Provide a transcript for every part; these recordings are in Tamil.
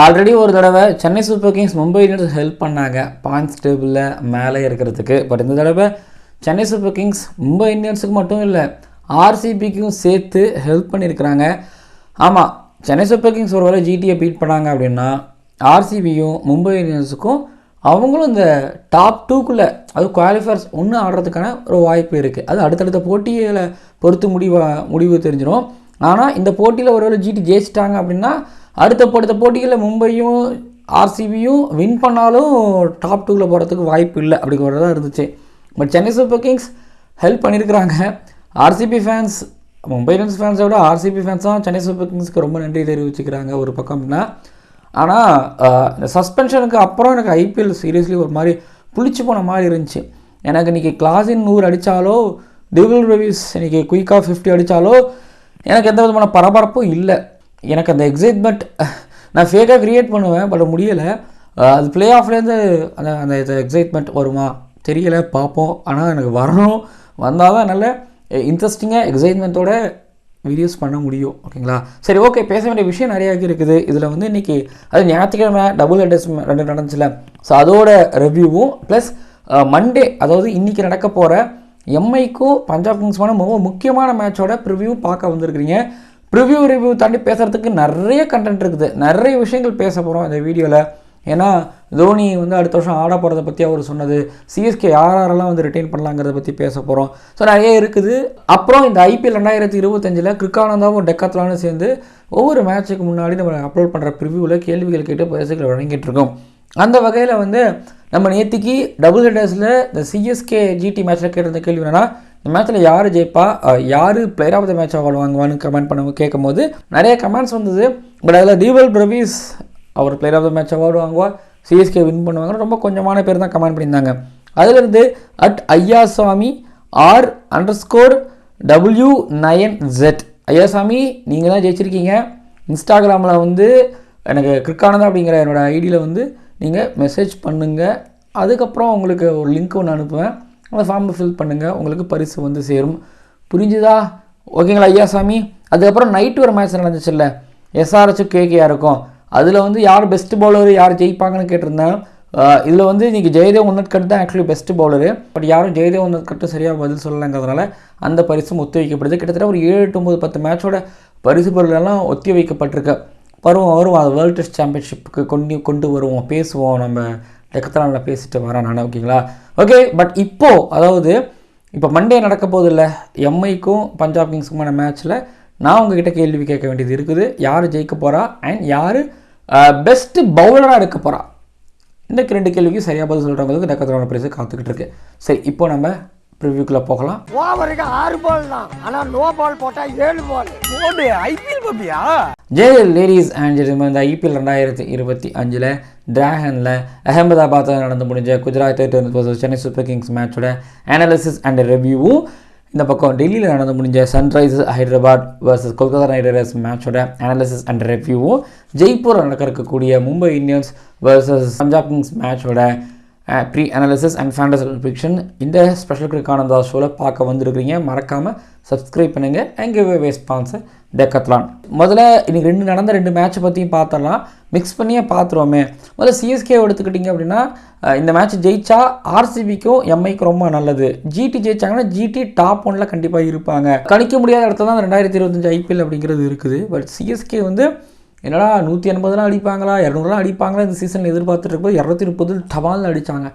ஆல்ரெடி ஒரு தடவை Chennai Super Kings Mumbai Indians help பண்ணாங்க. பாயிண்ட்ஸ் டேபிளில் மேலே இருக்கிறதுக்கு. பட் இந்த தடவை சென்னை சூப்பர் கிங்ஸ் மும்பை இந்தியன்ஸுக்கு மட்டும் இல்லை ஆர்சிபிக்கும் சேர்த்து ஹெல்ப் பண்ணியிருக்கிறாங்க. ஆமாம் சென்னை சூப்பர் கிங்ஸ் ஒரு வேளை ஜிடியை பீட் பண்ணாங்க அப்படின்னா ஆர்சிபியும் மும்பை இந்தியன்ஸுக்கும் அவங்களும் இந்த டாப் டூக்குள்ளே அது குவாலிஃபயர்ஸ் ஒன்று ஆடுறதுக்கான ஒரு வாய்ப்பு இருக்குது அது அடுத்தடுத்த போட்டிகளை பொறுத்து முடிவு முடிவு தெரிஞ்சிடும் ஆனால் இந்த போட்டியில் ஒருவேளை ஜிடி ஜெயிச்சிட்டாங்க அப்படின்னா அடுத்த படுத்த போட்டிகளில் மும்பையும் ஆர்சிபியும் வின் பண்ணாலும் டாப் டூவில் போகிறதுக்கு வாய்ப்பு இல்லை அப்படிங்கிறதா இருந்துச்சு. But Chennai Super Kings help பண்ணியிருக்கிறாங்க ஆர்சிபி ஃபேன்ஸ் மும்பை இந்தியன்ஸ் ஃபேன்ஸை விட ஆர்சிபி ஃபேன்ஸ் தான் சென்னை சூப்பர் கிங்ஸ்க்கு ரொம்ப நன்றி தெரிவிச்சுக்கிறாங்க ஒரு பக்கம்னா ஆனால் இந்த சஸ்பென்ஷனுக்கு அப்புறம் எனக்கு ஐபிஎல் சீரியஸ்லி ஒரு மாதிரி புளிச்சு போன மாதிரி இருந்துச்சு. எனக்கு இன்றைக்கி கிளாஸின் நூறு அடித்தாலோ டிவில் ரவிஸ் இன்றைக்கி குயிக்காக ஃபிஃப்டி அடித்தாலோ எனக்கு எந்த விதமான பரபரப்பும் இல்லை. எனக்கு அந்த எக்ஸைட்மெண்ட் நான் ஃபேக்காக க்ரியேட் பண்ணுவேன் பட் முடியலை. அது ப்ளே ஆஃப்லேருந்து அந்த அந்த இது எக்ஸைட்மெண்ட் வருமா? தெரியல பார்ப்போம். ஆனால் எனக்கு வரணும். வந்தால் தான் நல்ல இன்ட்ரெஸ்டிங்காக எக்ஸைட்மெண்ட்டோட வீடியோஸ் பண்ண முடியும். ஓகேங்களா? சரி ஓகே பேச வேண்டிய விஷயம் நிறையா இருக்குது. இதில் வந்து இன்றைக்கி அது ஞாயிற்றுக்கிழமை டபுள் அட்ரஸ் ரெண்டு நடந்துச்சுல. ஸோ அதோட ரிவ்யூவும் ப்ளஸ் மண்டே அதாவது இன்றைக்கி நடக்க போகிற எம்ஐக்கும் பஞ்சாப் கிங்ஸ்மான மிக முக்கியமான மேட்சோட ப்ரிவ்யூ பார்க்க வந்திருக்கிறீங்க. ப்ரிவ்யூ ரிவ்யூ தாண்டி பேசுகிறதுக்கு நிறைய கண்டென்ட் இருக்குது. நிறைய விஷயங்கள் பேச போகிறோம் இந்த வீடியோவில் ஏன்னா தோனி வந்து அடுத்த வருஷம் ஆட போகிறத பற்றி அவர் சொன்னது. சிஎஸ்கே யார் யாரெல்லாம் வந்து ரிட்டைன் பண்ணலாங்கிறத பற்றி பேச போகிறோம் ஸோ நிறைய இருக்குது. அப்புறம் இந்த ஐபிஎல் ரெண்டாயிரத்தி இருபத்தஞ்சில் கிரிக்கானந்தாவும் டெக்காத்லானும் சேர்ந்து ஒவ்வொரு மேட்ச்சுக்கு முன்னாடி நம்ம அப்லோட் பண்ணுற ப்ரிவியூவில் கேள்விகள் கேட்டு பரிசுகள் வழங்கிட்டு இருக்கோம். அந்த வகையில் வந்து நம்ம நேத்திக்கு டபுள் ஹெட்டர்ஸில் இந்த சிஎஸ்கே ஜிடி மேட்ச்சில் கேட்டிருந்த கேள்வி என்னென்னா இந்த மேட்ச்சில் யார் ஜெயிப்பா? யார் player of the match award வாங்குவான்னு comment பண்ண கேட்கும்போது நிறைய கமெண்ட்ஸ் வந்தது. பட் அதில் Dewald Brevis our player of the match award வாங்குவா சிஎஸ்கே வின் பண்ணுவாங்க. ரொம்ப கொஞ்சமான பேர் தான் கமெண்ட் பண்ணியிருந்தாங்க. அதிலிருந்து at Ayyasamy R underscore W nine Z Ayyasamy நீங்கள் தான் ஜெயிச்சிருக்கீங்க இன்ஸ்டாகிராமில் வந்து எனக்கு கிரிக்கானதா அப்படிங்கிற என்னோடய ஐடியில் வந்து நீங்கள் மெசேஜ் பண்ணுங்கள் அதுக்கப்புறம் உங்களுக்கு ஒரு லிங்க் ஒன்று அனுப்புவேன். அந்த ஃபார்மை ஃபில் பண்ணுங்கள் உங்களுக்கு பரிசு வந்து சேரும். புரிஞ்சுதா? ஓகேங்களா ஐயா சாமி? அதுக்கப்புறம் நைட்டு ஒரு மேட்ச் நடந்துச்சுல்ல. எஸ்ஆர்ஹெச்சும் கேகேஆருக்கும் அதில் வந்து யார் பெஸ்ட் பவுலர் யார் ஜெயிப்பாங்கன்னு கேட்டிருந்தேன். இதில் வந்து இன்றைக்கி ஜெயதேவ் உன்னட்கட் தான் ஆக்சுவலி பெஸ்ட் பவுலரு பட் யாரும் ஜெயதேவ் உன்னட்கட்டு சரியாக பதில் சொல்லலைங்கிறதுனால அந்த பரிசும் ஒத்தி வைக்கப்படுது. கிட்டத்தட்ட ஒரு ஏழு எட்டு ஒம்பது பத்து மேட்சோட பரிசு பொருளெல்லாம் ஒத்தி வைக்கப்பட்டிருக்கு. வருவோம் வருவோம். அது வேர்ல்டு டெஸ்ட் சாம்பியன்ஷிப்புக்கு கொண்டு கொண்டு வருவோம் பேசுவோம் நம்ம. டெக்கத்தலானில் பேசிட்டு வரேன் நான் ஓகேங்களா? ஓகே பட் இப்போது அதாவது இப்போ மண்டே நடக்க போதில்ல எம்ஐக்கும் பஞ்சாப் கிங்ஸுக்குமான மேட்ச்சில் நான் உங்ககிட்ட கேள்வி கேட்க வேண்டியது இருக்குது. யார் ஜெயிக்க போகிறா அண்ட் யார் பெஸ்ட்டு பவுலராக இருக்க போகிறா இந்த ரெண்டு கேள்விக்கும் சரியாக பதில் சொல்கிறவங்களுக்கு டெக்கத்தலான பிரைஸை காத்துக்கிட்டு இருக்கு. சரி இப்போ நம்ம ப்ரிவ்யூக்குள்ளே போகலாம். ஓவருக்கு ஆறு பால் தான். ஆனா நோ பால் போட்டா ஏழு பால் போடு ஐபிஎல் பாப்பியா ஜே லேடிஸ் அண்ட் ஜென்டில்மேன் இந்த ஐபிஎல் ரெண்டாயிரத்தி இருபத்தி அஞ்சில் டிராகனில் அகமதாபாத்தில் நடந்து முடிஞ்ச Gujarat Titans vs Chennai Super Kings மேட்சோட அனாலிசிஸ் அண்ட் ரிவ்யூவும் இந்த பக்கம் டெல்லியில் நடந்து முடிஞ்ச Sunrisers Hyderabad vs Kolkata Knight Riders மேட்சோட அனாலிசிஸ் அண்ட் ரிவ்யூவும் ஜெய்ப்பூர் நடக்க இருக்கக்கூடிய Mumbai Indians vs Punjab Kings மேட்சோட pre analysis and fantasy fiction இந்த ஸ்பெஷல் கிரிக்கானந்தா ஷோவில் பார்க்க வந்திருக்கிறீங்க. மறக்காமல் சப்ஸ்கிரைப் பண்ணுங்கள் எங்கள் வே ஸ்பான்சர் டெக்கத்லான் முதல்ல இன்றைக்கி ரெண்டு நடந்த ரெண்டு மேட்ச்சை பற்றியும் பார்த்துடலாம் மிக்ஸ் பண்ணியே பார்த்துருவோமே முதல்ல சிஎஸ்கே எடுத்துக்கிட்டிங்க அப்படின்னா இந்த மேட்ச் ஜெயிச்சா ஆர்சிபிக்கும் எம்ஐக்கும் ரொம்ப நல்லது. ஜிடி ஜெயிச்சாங்கன்னா ஜிடி டாப் ஒன்ல கண்டிப்பாக இருப்பாங்க. கணிக்க முடியாத இடத்துல தான் ரெண்டாயிரத்தி இருபத்தஞ்சு ஐபிஎல் அப்படிங்கிறது இருக்குது. பட் சிஎஸ்கே வந்து என்னடா நூற்றி எண்பதுலாம் அடிப்பாங்களா? இரநூறுலாம் அடிப்பாங்களா? இந்த சீசனில் எதிர்பார்த்துட்டு இரநூத்தி முப்பது டபால்னு அடித்தாங்க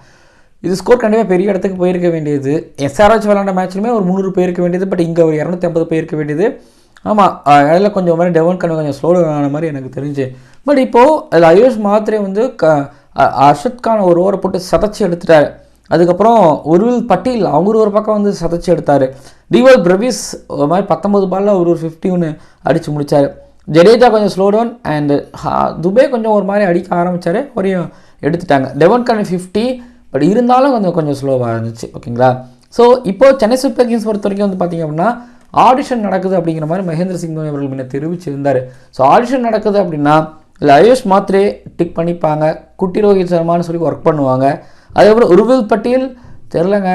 இது ஸ்கோர் கண்டிப்பாக பெரிய இடத்துக்கு போயிருக்க வேண்டியது. எஸ்ஆர்ஹெச் விளாண்ட மேட்ச்லுமே ஒரு முந்நூறு போயிருக்க வேண்டியது பட் இங்கே ஒரு இரநூத்தி ஐம்பது போயிருக்க வேண்டியது. ஆமாம் இடையில கொஞ்சம் மாதிரி டெவன் கண்ணு கொஞ்சம் ஸ்லோ ஆன மாதிரி எனக்கு தெரிஞ்சு. பட் இப்போது அதில் ஐயோஸ் மாத்திரை வந்து க அ- அர்ஷத் கான் ஒரு ஓவரை போட்டு சதைச்சி எடுத்துட்டார். அதுக்கப்புறம் ஒருவில் பட்டீல் அவங்க ஒரு பக்கம் வந்து சதைச்சி எடுத்தார். டிவல் பிரவிஸ் ஒரு மாதிரி பத்தொம்பது பாலில் ஒரு ஒரு ஃபிஃப்டி ஒன்று அடித்து முடித்தார் ஜடேஜா கொஞ்சம் ஸ்லோ டவுன் அண்டு துபே கொஞ்சம் ஒரு மாதிரி அடிக்க ஆரம்பித்தார் ஒரே எடுத்துட்டாங்க. டெவன் கன் ஃபிஃப்டி பட் இருந்தாலும் கொஞ்சம் கொஞ்சம் ஸ்லோவாக இருந்துச்சு. ஓகேங்களா? ஸோ இப்போ சென்னை சூப்பர் கிங்ஸ் பொறுத்த வரைக்கும் வந்து பார்த்தீங்க அப்படின்னா ஆடிஷன் நடக்குது அப்படிங்கிற மாதிரி மகேந்திர சிங் தோனி அவர்கள் முன்ன தெரிவிச்சிருந்தார். ஸோ ஆடிஷன் நடக்குது அப்படின்னா இல்லை ஆயுஷ் மாத்ரே டிக் பண்ணிப்பாங்க. குட்டி ரோஹித் சர்மான்னு சொல்லி ஒர்க் பண்ணுவாங்க. அதுக்கப்புறம் உருவில் பட்டேல் தெரிலங்க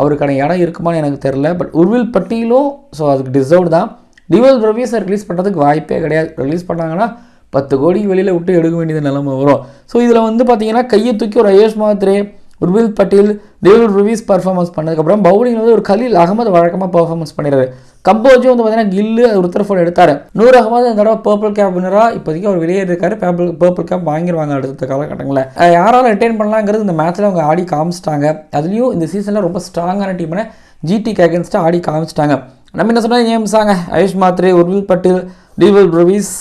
அவருக்கான இடம் இருக்குமான்னு எனக்கு தெரில பட் உருவில் பட்டியலும் ஸோ அதுக்கு டிசர்வ்டு தான். டிவல் பிரவீஸை ரிலீஸ் பண்ணுறதுக்கு வாய்ப்பே கிடையாது. ரிலீஸ் பண்ணாங்கன்னா பத்து கோடி வெளியில் விட்டு எடுக்க வேண்டியது நிலைமை வரும். ஸோ இதில் வந்து பார்த்தீங்கன்னா கையை தூக்கி ஒரு அயேஷ் மாத்ரே உர்வில் பட்டேல் டேவிட் ருவீஸ் பர்ஃபார்மன்ஸ் பண்ணதுக்கப்புறம் பவுலிங் வந்து ஒரு கலீல் அகமது வழக்கமாக பர்ஃபார்மன்ஸ் பண்ணிடுறாரு. கம்போஜும் வந்து பார்த்தீங்கன்னா கில்லு உத்தரஃபோன் எடுத்தார். நூறு அகமது அந்த தடவை பர்பிள் கேப் வினராக இப்போதைக்கு அவர் வெளியே இருக்காரு. பர்பிள் பர்பிள் கேப் வாங்கிடுவாங்க அடுத்த காலகட்டங்களில். அஹ் யாரால ரிட்டைன் பண்ணலாங்கிறது இந்த மேட்ச்சில் அவங்க ஆடி காமிச்சிட்டாங்க. அதுலேயும் இந்த சீசனில் ரொம்ப ஸ்ட்ராங்கான டீம்னா ஜிடிக்கு அகேன்ஸ்டாக ஆடி காமிச்சிட்டாங்க. நம்ம என்ன சொன்னால் நேம்ஸாங்க ஆயுஷ் மாத்ரே உர்வில் பட்டேல் டிவில் ருவீஸ்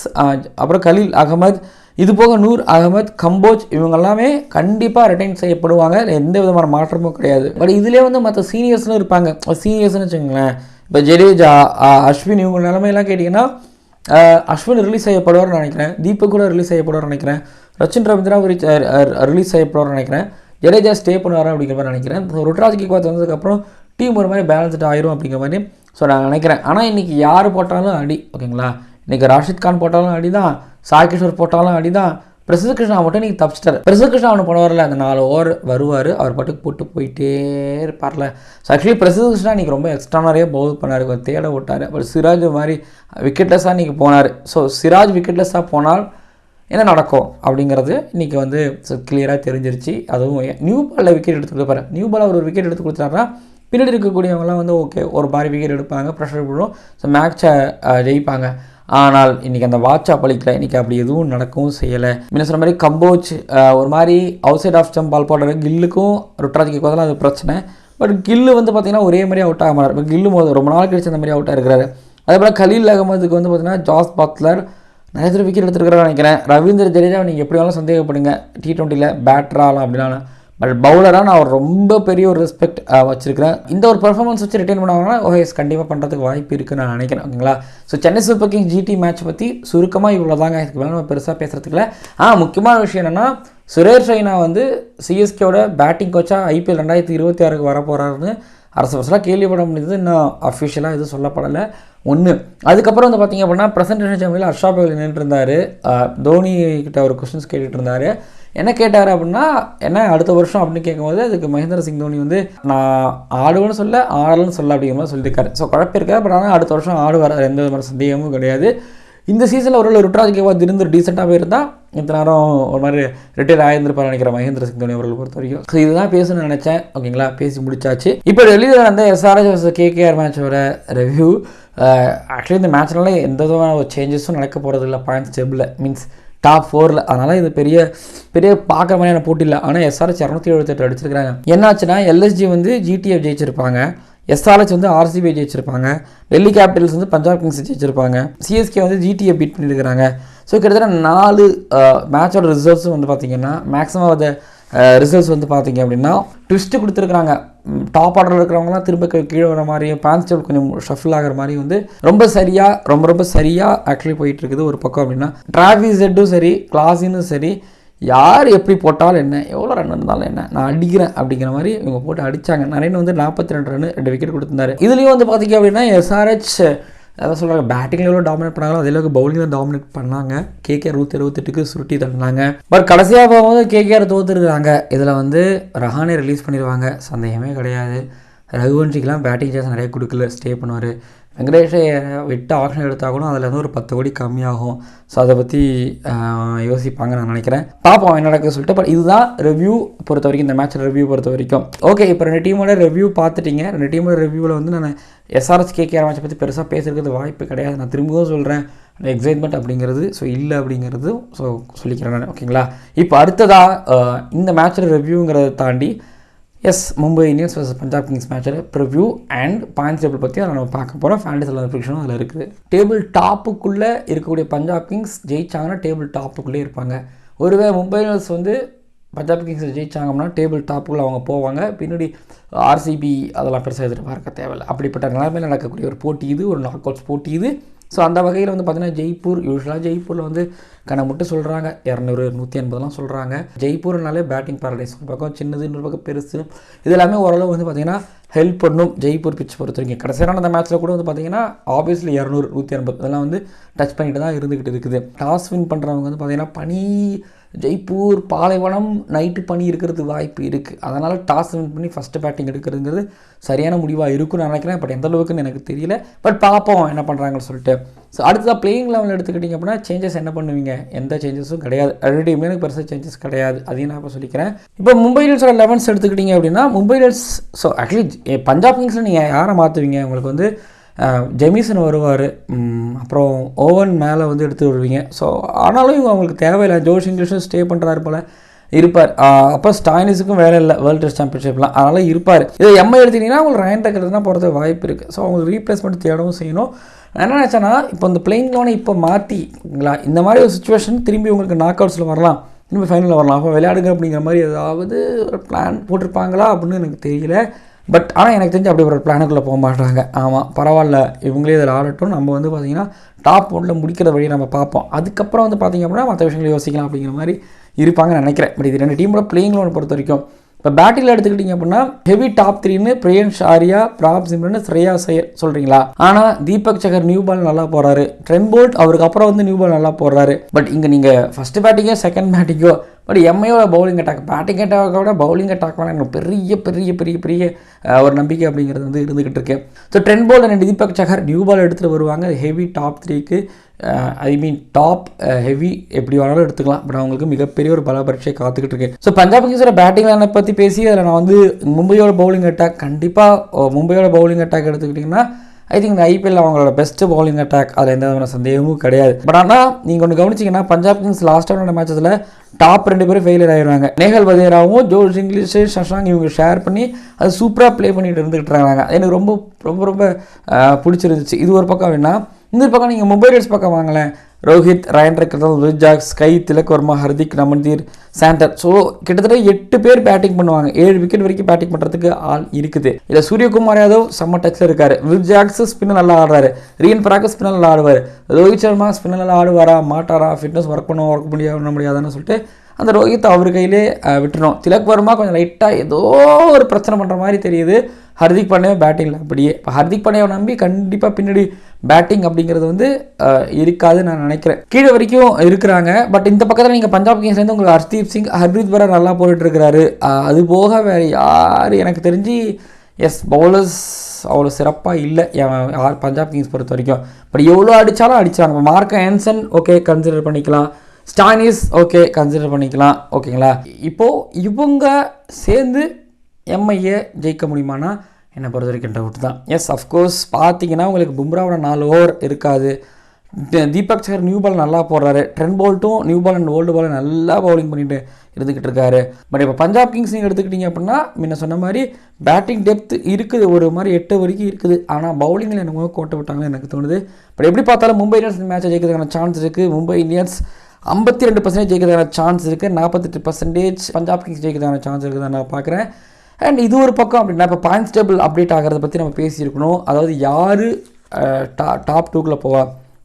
அப்புறம் கலீல் அகமது இது போக நூர் அகமத் கம்போஜ் இவங்க எல்லாமே கண்டிப்பாக ரிட்டைன் செய்யப்படுவாங்க. எந்த விதமான மாற்றமும் கிடையாது. பட் இதுலேயே வந்து மற்ற சீனியர்ஸ்னு இருப்பாங்க. சீனியர்ஸ்னு வச்சுக்கோங்களேன். இப்போ ஜடேஜா அஸ்வின் இவங்க நிலமையெல்லாம் கேட்டிங்கன்னா அஸ்வின் ரிலீஸ் செய்யப்படுவார்னு நினைக்கிறேன். தீபக் கூட ரிலீஸ் செய்யப்படுவார்னு நினைக்கிறேன். ரச்சின் ரவீந்திரா ரிலீஸ் செய்யப்படுவார்னு நினைக்கிறேன். ஜடேஜா ஸ்டே பண்ணுவார் அப்படிங்கிற மாதிரி நினைக்கிறேன். ருட்ராஜ் கிக் வந்ததுக்கப்புறம் டீம் ஒரு மாதிரி பேலன்ஸ்ட் ஆயிரும் அப்படிங்கிற மாதிரி. ஸோ நான் நினைக்கிறேன். ஆனால் இன்றைக்கி யார் போட்டாலும் அடி ஓகேங்களா? இன்றைக்கி ராஷித் கான் போட்டாலும் அடி தான் சாய் கிஷோர் போட்டாலும் அடி தான் பிரசித் கிருஷ்ணா மட்டும் நீங்கள் தப்பிச்சிட்டார். பிரசித் கிருஷ்ணா அவனு போனவரில் அந்த நாலு ஓவர் வருவார். அவர் பாட்டுக்கு போட்டு போயிட்டே இருப்பார்ல. ஸோ ஆக்சுவலி பிரசித் கிருஷ்ணா இன்றைக்கி ரொம்ப எக்ஸ்ட்ரானரியாக பவுல் பண்ணார். ஒரு தேட விட்டார். அப்புறம் சிராஜ் மாதிரி விக்கெட்லெஸ்ஸாக இன்றைக்கி போனார். ஸோ சிராஜ் விக்கெட்லெஸ்ஸாக போனால் என்ன நடக்கும் அப்படிங்கிறது இன்றைக்கி வந்து கிளியராக தெரிஞ்சிருச்சு. அதுவும் நியூ பாலில் விக்கெட் எடுத்து கொடுப்பாரு. நியூ பால் அவர் ஒரு விக்கெட் எடுத்து கொடுத்தாருன்னா பின்னாடி இருக்கக்கூடியவங்கலாம் வந்து ஓகே ஒரு பாரி விக்கெட் எடுப்பாங்க ப்ரெஷர் விடும் ஸோ மேட்சை ஜெயிப்பாங்க. ஆனால் இன்றைக்கி அந்த வாட்ச் பழிக்கல இன்றைக்கி அப்படி எதுவும் நடக்கவும் செய்யலை. முன்ன சொன்ன மாதிரி கம்போச் ஒரு மாதிரி outside off stump ball போடுற கில்லுக்கும் ருட்ராஜிக்கு பதிலாக அது பிரச்சனை. பட் கில்லு வந்து பார்த்திங்கன்னா ஒரே மாதிரி அவுட் ஆக மாட்டார். இப்போ கில்லு மொதல் ரொம்ப நாள் கழிச்சு அந்த மாதிரி அவுட்டாக இருக்கிறாரு. அதே போல் கலீல் அகமதுக்கு வந்து பார்த்திங்கன்னா ஜாஸ் பாத்லர் நிறைய பேர் விக்கெட் எடுத்துருக்கிறாரு நினைக்கிறேன். ரவீந்திர ஜடேஜா நீங்கள் எப்படி வேணாலும் சந்தேகப்படுங்க. டி டுவெண்ட்டியில் பேட்டராலாம் அப்படிலாம் பட் பவுலராக நான் அவர் ரொம்ப பெரிய ஒரு ரெஸ்பெக்ட் வச்சிருக்கிறேன். இந்த ஒரு பெர்ஃபார்மன்ஸ் வச்சு ரிட்டைன் பண்ணுவாங்கன்னா ஓஎஸ் கண்டிப்பாக பண்ணுறதுக்கு வாய்ப்பு இருக்குன்னு நான் நினைக்கிறேன் ஓகேங்களா? So Chennai Super Kings GT match பற்றி சுருக்கமாக இவ்வளோ தாங்க இதுக்கு மேலே நம்ம பெருசாக பேசுகிறதுக்குல ஆ முக்கியமான விஷயம் என்னென்னா சுரேஷ் ரெய்னா வந்து சிஎஸ்கேவோட பேட்டிங் கோச்சாக ஐபிஎல் ரெண்டாயிரத்தி இருபத்தி ஆறுக்கு வர போகிறாருன்னு அரசு அரசாக கேள்விப்பட முடியுது இன்னும் அஃபிஷியலாக எதுவும் சொல்லப்படலை. ஒன்று அதுக்கப்புறம் வந்து பார்த்தீங்க அப்படின்னா ப்ரெசன்டேஷன் சேனலில் ஹர்ஷா பகல் நின்றுருந்தார் தோனி கிட்ட ஒரு கொஸ்டின்ஸ் கேட்டுட்டு இருந்தார். என்ன கேட்டார் அப்படின்னா என்ன அடுத்த வருஷம் அப்படின்னு கேட்கும்போது அதுக்கு மகேந்திர சிங் தோனி வந்து நான் ஆடுவேன்னு சொல்ல ஆடலன்னு சொல்ல அப்படிங்கிற மாதிரி சொல்லியிருக்காரு. ஸோ குழப்பம் இருக்காரு பட் ஆனால் அடுத்த வருஷம் ஆடுவார் எந்த விதமான சந்தேகமும் கிடையாது. இந்த சீசனில் ஒரு ருட்ராஜ் கேவா இருந்து டீசெண்டாக போயிருந்தால் இத்தனை நேரம் ஒரு மாதிரி ரிட்டையர் ஆயிருந்திருப்பார் நினைக்கிற மகேந்திர சிங் தோனி அவர்கள் பொறுத்த வரைக்கும் ஸோ இதுதான் பேசணும்னு நினச்சேன் ஓகேங்களா? பேசி முடிச்சாச்சு. இப்போ வெளியில் நடந்த எஸ்ஆர்எஸ் கேகேஆர் மேட்சோட ரிவ்யூ ஆக்சுவலி இந்த மேட்ச்னால எந்த விதமான ஒரு சேஞ்சஸும் நடக்க போகிறது இல்லை பாயிண்ட்ஸ் டேபிளில் மீன்ஸ் டாப் ஃபோரில் அதனால் இது பெரிய பெரிய பார்க்குற மாதிரியான போட்டி இல்லை. ஆனால் எஸ்ஆர்எச் இரநூத்தி எழுபத்தெட்டு அடிச்சிருக்காங்க என்னாச்சுன்னா எல்எஸ்ஜி வந்து ஜிடிஎஃப் ஜெயிச்சிருப்பாங்க. எஸ்ஆர்எச் வந்து ஆர்சிபி ஜெயிச்சிருப்பாங்க. டெல்லி கேபிட்டல்ஸ் வந்து பஞ்சாப் கிங்ஸ் ஜெயிச்சிருப்பாங்க. சிஎஸ்கே வந்து ஜிடிஎஃப் பீட் பண்ணியிருக்கிறாங்க ஸோ கிட்டத்தட்ட நாலு மேட்சோட ரிசல்ட்ஸும் வந்து பார்த்திங்கன்னா மேக்ஸிமம் அதை ரிசல்ட்ஸ் வந்து பார்த்தீங்க அப்படின்னா ட்விஸ்ட்டு கொடுத்துருக்குறாங்க. டாப் ஆர்டரில் இருக்கிறவங்களாம் திரும்ப கீழே வர மாதிரியும் பேன்ஸ்டபிள் கொஞ்சம் ஷஃபில் ஆகிற மாதிரி வந்து ரொம்ப சரியாக ரொம்ப ரொம்ப சரியாக ஆக்சுவலி போயிட்டு இருக்குது ஒரு பக்கம் அப்படின்னா. டிராஃபிக் செட்டும் சரி கிளாஸினும் சரி யார் எப்படி போட்டாலும் என்ன எவ்வளோ ரன் இருந்தாலும் என்ன நான் அடிக்கிறேன் அப்படிங்கிற மாதிரி இவங்க போட்டு அடிச்சாங்க. நரேன் வந்து நாற்பத்தி ரெண்டு ரன் ரெண்டு விக்கெட் கொடுத்துருந்தாரு. இதுலேயும் வந்து பார்த்தீங்க அப்படின்னா எஸ்ஆர்ஹெச் அதான் சொல்கிறாங்க பேட்டிங்கில் எவ்வளோ டாமினேட் பண்ணாங்களோ அதே அளவுக்கு பவுலிங்கில் டாமினேட் பண்ணாங்க. கேகேஆர் நூற்றி எழுபத்தெட்டுக்கு சுருட்டி தள்ளினாங்க. பட் கடைசியாக போகும்போது கேகேஆர் தோத்துருக்குறாங்க இதில் வந்து ரஹானே ரிலீஸ் பண்ணிடுவாங்க சந்தேகமே கிடையாது. ரகுவன்ஷிக்கெலாம் பேட்டிங் சான்ஸ் நிறைய கொடுக்கல. ஸ்டே பண்ணுவார். வெங்கடேஷை விட்டு ஆப்ஷன் எடுத்தால் கூட அதில் வந்து ஒரு பத்து கோடி கம்மியாகும். ஸோ அதை பற்றி யோசிப்பாங்க நான் நினைக்கிறேன். பார்ப்போம் என்ன நடக்குது சொல்லிட்டு பட் இதுதான் ரிவ்யூ பொறுத்த வரைக்கும் இந்த மேட்ச் ரிவ்யூ பொறுத்த வரைக்கும். ஓகே இப்போ ரெண்டு டீமோட ரிவ்யூ பார்த்துட்டீங்க. ரெண்டு டீமோட ரிவ்யூவில் வந்து நான் எஸ்ஆர்எஸ் கேகேஆர் மேட்சை பற்றி பெருசாக பேசுறது வாய்ப்பு கிடையாது. நான் திரும்பவும் சொல்கிறேன் எக்ஸைட்மெண்ட் அப்படிங்கிறது ஸோ இல்லை அப்படிங்கிறது ஸோ சொல்லிக்கிறேன் நான். ஓகேங்களா இப்போ அடுத்ததாக இந்த மேட்சோட ரிவ்யூங்கிறத தாண்டி S Mumbai Indians vs Punjab Kings மேட்சோட ப்ரிவ்யூ அண்ட் பாயிண்ட் டேபிள் பற்றி அதை நம்ம பார்க்க போகிறோம் ஃபேண்டஸில் ப்ரிக்ஷனும் அதில் இருக்குது. டேபிள் டாப்புக்குள்ளே இருக்கக்கூடிய பஞ்சாப் கிங்ஸ் ஜெயிச்சாங்கன்னா டேபிள் டாப்புக்குள்ளே இருப்பாங்க. ஒருவேளை மும்பை இந்தியன்ஸ் வந்து பஞ்சாப் கிங்ஸ் ஜெயிச்சாங்கன்னா டேபிள் டாப்புக்குள்ளே அவங்க போவாங்க. பின்னாடி ஆர்சிபி அதெல்லாம் பெருசாக எதிர்பார்க்க தேவையில்லை. அப்படிப்பட்ட நிலைமையில் நடக்கக்கூடிய ஒரு போட்டி இது ஒரு நாக் அவுட்ஸ் போட்டி இது. ஸோ அந்த வகையில் வந்து பார்த்தீங்கன்னா ஜெய்ப்பூர் யூஸ்வலாக ஜெய்ப்பூரில் வந்து கணமுட்டு சொல்கிறாங்க இரநூறு நூற்றி எண்பதுலாம் சொல்கிறாங்க ஜெய்ப்பூர்னாலே பேட்டிங் பாரடைஸ் ஒரு பக்கம் சின்னது இன்னொரு பக்கம் பெருசு. இது எல்லாமே ஓரளவு வந்து பார்த்தீங்கன்னா ஹெல்ப் பண்ணும் ஜெய்ப்பூர் பிச் பொறுத்த வரைக்கும். கடைசியான அந்த மேட்ச்சில் கூட வந்து பார்த்தீங்கன்னா ஆப்வியஸ்லி இரநூறு நூற்றி எண்பது இதெல்லாம் வந்து டச் பண்ணிட்டு தான் இருந்துக்கிட்டு இருக்குது. டாஸ் வின் பண்ணுறவங்க வந்து பார்த்திங்கன்னா பனி ஜெய்ப்பூர் பாலைவனம் நைட்டு பனி இருக்கிறது வாய்ப்பு இருக்குது அதனால் டாஸ் வின் பண்ணி ஃபஸ்ட்டு பேட்டிங் எடுக்கிறதுங்கிறது சரியான முடிவாக இருக்கும்னு நினைக்கிறேன். பட் எந்த அளவுக்குன்னு எனக்கு தெரியல. பட் பார்ப்போம் என்ன பண்ணுறாங்கன்னு சொல்லிட்டு. ஸோ அடுத்ததாக பிளேயிங் லெவல் எடுத்துக்கிட்டிங்க அப்படின்னா சேஞ்சஸ் என்ன பண்ணுவீங்க? எந்த சேஞ்சஸும் கிடையாது. ஆல்ரெடி எனக்கு பெருசாக சேஞ்சஸ் கிடையாது. அதையும் நான் இப்போ சொல்லிக்கிறேன். இப்போ மும்பை இந்தியன்ஸோட லெவன்ஸ் எடுத்துக்கிட்டிங்க அப்படின்னா Mumbai Indians so at least Punjab கிங்ஸில் நீங்கள் யாரை மாற்றுவீங்க உங்களுக்கு வந்து ஜெமிசன் வருவார். அப்புறம் ஓவன் மேலே வந்து எடுத்து வருவீங்க. ஸோ ஆனாலும் இவங்க அவங்களுக்கு தேவையில்லை. ஜோஷ் இங்கிலீஷும் ஸ்டே பண்ணுறாரு போல். இருப்பார். அப்போ ஸ்டாயினிஸுக்கும் வேலை இல்லை. வேர்ல்டு டெஸ்ட் சாம்பியன்ஷிப்லாம் அதனால் இருப்பார். இதை எம்ஐ எடுத்தீங்கன்னா அவங்களுக்கு ரயன் டக்கர் தான் போகிறது வாய்ப்பு இருக்குது ஸோ அவங்களுக்கு ரீப்ளேஸ்மெண்ட் தேடவும் செய்யணும். நான் என்ன நினச்சேன்னா இப்போ இந்த பிளேயிங் லோனை இப்போ மாற்றிங்களா இந்த மாதிரி ஒரு சுச்சுவேஷன் திரும்பி உங்களுக்கு நாக் அவுட்ஸில் வரலாம். திரும்பி ஃபைனலில் வரலாம். அப்போ விளையாடுங்க அப்படிங்கிற மாதிரி ஏதாவது ஒரு பிளான் போட்டிருப்பாங்களா அப்படின்னு எனக்கு தெரியல. பட் ஆனால் எனக்கு தெரிஞ்சு அப்படி ஒரு பிளானுக்குள்ளே போக மாட்டாங்க. ஆமாம் பரவாயில்ல. இவங்களே இதில் ஆடட்டும். நம்ம வந்து பார்த்திங்கன்னா டாப் ஒன்றில் முடிக்கிற வழியை நம்ம பார்ப்போம். அதுக்கப்புறம் வந்து பார்த்திங்க அப்படின்னா மற்ற விஷயங்களை யோசிக்கலாம் அப்படிங்கிற மாதிரி இருப்பாங்கன்னு நினைக்கிறேன். பட் இது ரெண்டு டீமோட பிளேயிங் லோனை பொறுத்த வரைக்கும். இப்போ பேட்டில் எடுத்துக்கிட்டிங்க அப்படின்னா ஹெவி டாப் த்ரீன்னு பிரியன்ஷ் ஆரியா பிராப் சிம்ரன் ஸ்ரேயா சையர் சொல்கிறீங்களா ஆனால் தீபக் சகர் நியூ பால் நல்லா போகிறாரு ட்ரென் போல்ட் அவருக்கு அப்புறம் வந்து நியூ பால் நல்லா போடுறாரு. பட் இங்கே நீங்கள் ஃபஸ்ட்டு பேட்டிங்கோ செகண்ட் பேட்டிங்கோ பட் எம்ஐயோட பவுலிங் அட்டாக் பேட்டிங் அட்டாக்கை விட பவுலிங் அட்டாக் மேலே எனக்கு பெரிய பெரிய பெரிய பெரிய ஒரு நம்பிக்கை அப்படிங்கிறது வந்து இருந்துகிட்டு இருக்கு. ஸோ ட்ரென் போல் ரெண்டு தீபக் சகர் நியூ பால் எடுத்துகிட்டு வருவாங்க. ஹெவி டாப் த்ரீக்கு ஐ மீன் டாப் ஹெவி எப்படி வேணாலும் எடுத்துக்கலாம். பட் அவங்களுக்கு மிகப்பெரிய ஒரு பல காத்துக்கிட்டு இருக்கு ஸோ பஞ்சாப் கிங்ஸோட பேட்டிங் லைனை பற்றி பேசி அதில் நான் வந்து மும்பையோட பவுலிங் அட்டாக் கண்டிப்பாக மும்பையோட பவுலிங் அட்டாக் எடுத்துக்கிட்டிங்கன்னா ஐ திங்க் இந்த ஐபிஎல் அவங்களோட பெஸ்ட் பவுலிங் அட்டாக் அதில் எந்த விதமான சந்தேகமும் கிடையாது. பட் ஆனால் நீங்கள் ஒன்று கவனிச்சிங்கன்னா பஞ்சாப் கிங்ஸ் லாஸ்ட் டைம் மேட்சஸில் டாப் ரெண்டு பேரும் ஃபெயிலியர் ஆகிடுவாங்க நேகல் பதேராவும் ஜோர்ஜ் இங்கிலீஷ் சஷாங் இவங்க ஷேர் பண்ணி அது சூப்பராக ப்ளே பண்ணிட்டு இருந்துகிட்டு இருக்காங்க. எனக்கு ரொம்ப ரொம்ப ரொம்ப பிடிச்சிருந்துச்சு. இது ஒரு பக்கம் வேணால் இந்த பக்கம் நீங்கள் மும்பை இந்தியன்ஸ் பக்கம் வாங்கலேன். Rohit Ryan ரக்கர்தல் விஜாக் sky Tilak Verma Hardik Namandhir Santner. So கிட்டத்தட்ட எட்டு பேர் பேட்டிங் பண்ணுவாங்க. ஏழு விக்கெட் வரைக்கும் பேட்டிங் பண்ணுறதுக்கு ஆள் இருக்குது. இதில் சூரியகுமார் யாதவ் செம்ம டச்சில் இருக்கார். விஜாக்ஸ் ஸ்பின்னர் நல்லா ஆடுறாரு. ரியன் பராக் ஸ்பின்னர் நல்லா ஆடுவார். ரோஹித் சர்மா ஸ்பின்னர் நல்லா ஆடுவாரா? மாட்டாரா? ஃபிட்னஸ் ஒர்க் பண்ணுவோம் ஒர்க் முடியாது முடியாதுன்னு சொல்லிட்டு அந்த ரோஹித் அவர் கையிலே அஹ், திலக் வர்மா கொஞ்சம் லைட்டாக ஏதோ ஒரு பிரச்சனை பண்ணுற மாதிரி தெரியுது. ஹர்திக் பாண்டியா பேட்டிங்கில் அப்படியே இப்போ ஹர்திக் பாண்டியாவை நம்பி கண்டிப்பாக பின்னாடி பேட்டிங் அப்படிங்கிறது வந்து இருக்காதுன்னு நான் நினைக்கிறேன். கீழே வரைக்கும் இருக்கிறாங்க. பட் இந்த பக்கத்தில் நீங்கள் பஞ்சாப் கிங்ஸ்லேருந்து உங்களுக்கு ஹர்தீப் சிங் ஹர்பிரீத் பரா நல்லா போட்டுட்ருக்கிறாரு. அது போக வேறு யார்? எனக்கு தெரிஞ்சு எஸ் பவுலர்ஸ் அவ்வளோ சிறப்பாக இல்லை. என் பஞ்சாப் கிங்ஸ் பொறுத்த வரைக்கும். பட் எவ்வளோ அடித்தாலும் அடித்தாங்க இப்போ மார்க் ஆன்சன் ஓகே கன்சிடர் பண்ணிக்கலாம். ஸ்டானிஸ் ஓகே கன்சிடர் பண்ணிக்கலாம். ஓகேங்களா? இப்போது இவங்க சேர்ந்து எம்ஐயை ஜெயிக்க முடியுமானா? என்னை பொறுத்த வரைக்கும் டவுட் தான். எஸ் அஃப்கோர்ஸ் பார்த்தீங்கன்னா உங்களுக்கு பும்ராவோட நாலு ஓவர் இருக்காது. தீபக் சகர் நியூ பால் நல்லா போடுறாரு. Trent போல்ட்டும் new ball and old ball நல்லா பவுலிங் பண்ணிட்டு இருந்துக்கிட்டு இருக்காரு. பட் இப்போ பஞ்சாப் கிங்ஸ் நீங்கள் எடுத்துக்கிட்டீங்க அப்படின்னா முன்ன சொன்ன மாதிரி பேட்டிங் டெப்த் இருக்குது. ஒரு மாதிரி எட்டு வரைக்கும் இருக்குது. ஆனால் பவுலிங்கில் எனக்கு கோட்டை விட்டாங்கன்னு எனக்கு தோணுது. பட் எப்படி பார்த்தாலும் மும்பை இந்தியன்ஸ் மேட்ச்சை மேட்சை ஜெயிக்கிறதுக்கான சான்ஸ் இருக்குது மும்பை இந்தியன்ஸ் ஐம்பத்தி ரெண்டு பர்சன்டேஜ் ஜெயிக்கிறதுக்கான சான்ஸ் இருக்குது நாற்பத்தெட்டு பர்சன்டேஜ் பஞ்சாப் கிங்ஸ் ஜெயிக்கிறதுக்கான சான்ஸ் இருக்குதுன்னு நான் பார்க்குறேன். அண்ட் இது ஒரு பக்கம் அப்படின்னா இப்போ பாயிண்ட்ஸ் அப்டேட் ஆகிறத பற்றி நம்ம பேசியிருக்கணும். அதாவது யார் டா டாப் டூக்குள்ளே போவா?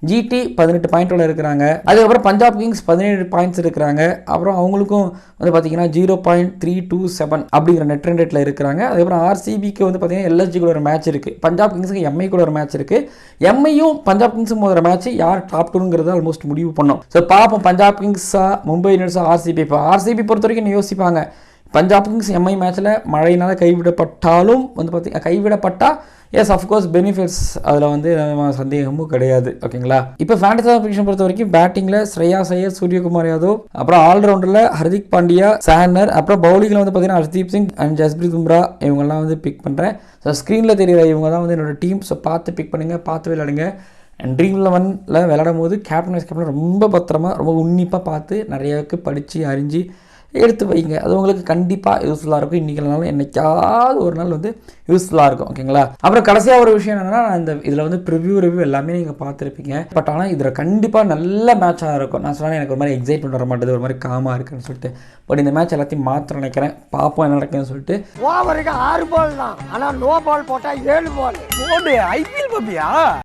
ஜிடி பதினெட்டு பாயிண்டோட இருக்கிறாங்க. அதுக்கப்புறம் பஞ்சாப் கிங்ஸ் பதினேழு பாயிண்ட்ஸ் இருக்கிறாங்க. அப்புறம் அவங்களுக்கும் வந்து பார்த்தீங்கன்னா zero point three two seven அப்படிங்கிற நெட் ரன் ரேட்டில் இருக்கிறாங்க. அதுக்கப்புறம் ஆர்சிபிக்கு வந்து பார்த்தீங்கன்னா எல்எஸ்ஜி கூட ஒரு மேட்ச் இருக்குது பஞ்சாப் கிங்ஸுக்கு எம்ஐ கூட ஒரு மேட்ச் இருக்குது எம்ஐயும் பஞ்சாப் கிங்ஸும் மோதுற மேட்ச் யார் டாப் டூங்கிறத ஆல்மோஸ்ட் முடிவு பண்ணோம். ஸோ பார்ப்போம் பஞ்சாப் கிங்ஸா மும்பை இந்தியன்ஸா ஆர்சிபி இப்போ ஆர்சிபி பொறுத்த வரைக்கும் யோசிப்பாங்க. பஞ்சாப் கிங்ஸ் எம்ஐ மேட்ச்சில் மழையினால் கைவிடப்பட்டாலும் வந்து பார்த்திங்கன்னா கைவிடப்பட்டால் எஸ் அஃப்கோர்ஸ் பெனிஃபிட்ஸ் அதில் வந்து சந்தேகமும் கிடையாது. ஓகேங்களா இப்போ ஃபேண்டசி அப்ளிகேஷன் பொறுத்த வரைக்கும் பேட்டிங்கில் ஸ்ரேயா சையர் சூரியகுமார் யாதவ் அப்புறம் ஆல்ரவுண்டரில் ஹர்திக் பாண்டியா சேனர் அப்புறம் பவுலிங்கில் வந்து பார்த்தீங்கன்னா ஹர்தீப் சிங் அண்ட் ஜஸ்பிரீத் பும்ரா இவங்கெல்லாம் வந்து பிக் பண்ணுறேன் ஸோ ஸ்க்ரீனில் தெரியுற இவங்க தான் வந்து என்னோட டீம் ஸோ பார்த்து பிக் பண்ணுங்கள் பார்த்து விளையாடுங்க. அண்ட் ட்ரீம் லெவனில் விளையாடும் போது கேப்டன் வைஸ் கேப்டன் ரொம்ப பத்திரமா ரொம்ப உன்னிப்பாக பார்த்து நிறையாவுக்கு படித்து அறிஞ்சு எடுத்து வைங்க. அது உங்களுக்கு கண்டிப்பாக யூஸ்ஃபுல்லாக இருக்கும். இன்றைக்கி நாளும் என்னைக்காவது ஒரு நாள் வந்து யூஸ்ஃபுல்லாக இருக்கும். ஓகேங்களா அப்புறம் கடைசியாக ஒரு விஷயம் என்னென்னா இந்த இதில் வந்து ப்ரிவ்யூ ரிவ்யூ எல்லாமே நீங்கள் பார்த்துருப்பீங்க. பட் ஆனால் இதில் கண்டிப்பாக நல்ல மேட்சாக இருக்கும். நான் சொன்னேன் எனக்கு ஒரு மாதிரி எக்ஸைட்மெண்ட் வர மாட்டேது ஒரு மாதிரி காமாக இருக்குன்னு சொல்லிட்டு. பட் இந்த மேட்ச் எல்லாத்தையும் மாற்ற நினைக்கிறேன். பார்ப்போம் என்ன நடக்குதுன்னு சொல்லிட்டு. ஓவருக்கு ஆறு பால் தான். ஆனால் நோ பால் போட்டால் ஏழு பால் ஐபிஎல் பாப்பியா